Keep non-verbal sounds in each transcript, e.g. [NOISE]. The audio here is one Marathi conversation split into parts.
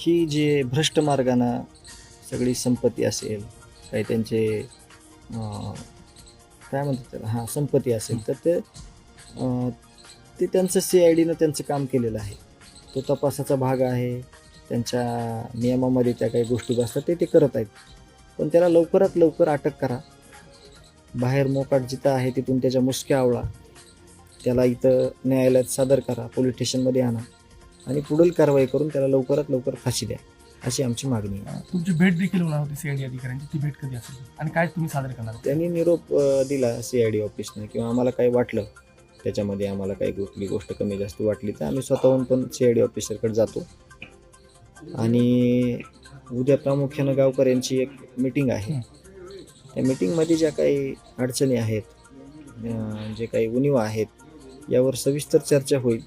ही जे भ्रष्ट मार्गानं सगळी संपत्ती असेल काही त्यांचे काय म्हणतात त्याला? हां संपत्ती असेल तर ते ते त्यांचं सी आय डीनं त्यांचं काम केलेलं आहे. तो तपासाचा भाग आहे. त्यांच्या नियमामध्ये त्या काही गोष्टी बसतात ते ते करत आहेत. पण त्याला लवकरात लवकर अटक करा. बाहेर मोकाट जिथं आहे तिथून त्याच्या मुसक्या आवळा. त्याला इथं न्यायालयात सादर करा पोलीस स्टेशनमध्ये आणा. आणि पुढील कारवाई करून त्याला लवकरात लवकर फाशी द्या. अशी आमची मागणी आहे. तुमची भेट देखील होणार होती सीआयडी अधिकाऱ्यांची. ती भेट कधी असेल? आणि काय तुम्ही सादर करणार? त्यांनी निरोप दिला सी आय डी ऑफिसनं किंवा आम्हाला काही वाटलं. त्याच्यामध्ये आम्हाला काही कुठली गोष्ट कमी जास्त वाटली तर आम्ही स्वतःहून पण सी आय डी ऑफिसरकडे जातो. आणि उद्या प्रामुख्यानं गावकऱ्यांची एक मीटिंग आहे. त्या मीटिंगमध्ये ज्या काही अडचणी आहेत जे काही उणीवा आहेत यावर सविस्तर चर्चा होईल.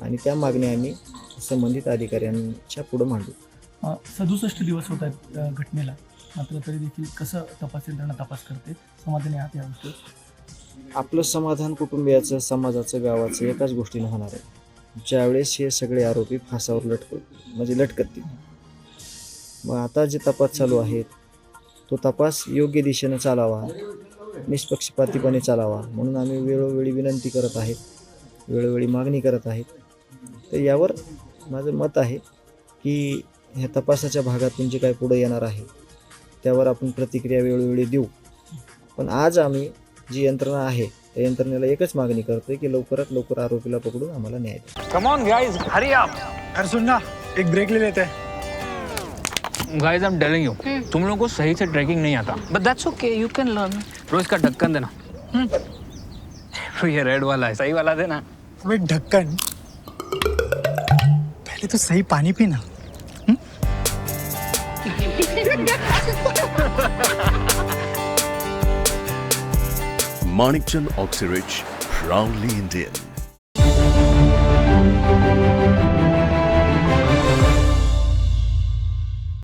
आणि त्या मागण्या आम्ही संबंधित अधिकाऱ्यांच्या पुढं मांडू. सदुसष्ट दिवस होत आहेत घटनेला. मात्र तरी देखील कसं तपास यंत्रणा तपास करते समाधानी आहात या गोष्टीवर आपलं समाधान कुटुंबियाचं समाजाचं गावाचं एकाच गोष्टीनं होणार आहे. ज्यावेळेस हे सगळे आरोपी फासावर लटक म्हणजे लटकतील. मग आता जे तपास चालू आहेत तो तपास योग्य दिशेनं चालावा निष्पक्षपातीपणे चालावा म्हणून आम्ही वेळोवेळी विनंती करत आहेत वेळोवेळी मागणी करत आहेत. तर यावर माझं मत आहे की ह्या तपासाच्या भागातून जे काय पुढे येणार आहे त्यावर आपण प्रतिक्रिया वेळोवेळी देऊ. पण आज आम्ही जी यंत्रणा आहे त्या यंत्रणेला एकच मागणी करतोय की लवकरात लवकर आरोपीला पकडून आम्हाला न्याय द्या. Come on guys hurry up अरे सुन ना एक ब्रेक ले लेते. हैं guys I am telling you तुम लोगों को सही से ट्रैकिंग नहीं आता. But that's okay, you can learn. रोज का ढक्कन देना. [LAUGHS] ये रेड वाला है. सही वाला देना. ढक्कन पहले तो सही पानी पीना Manikchand Oxyrich, proudly Indian.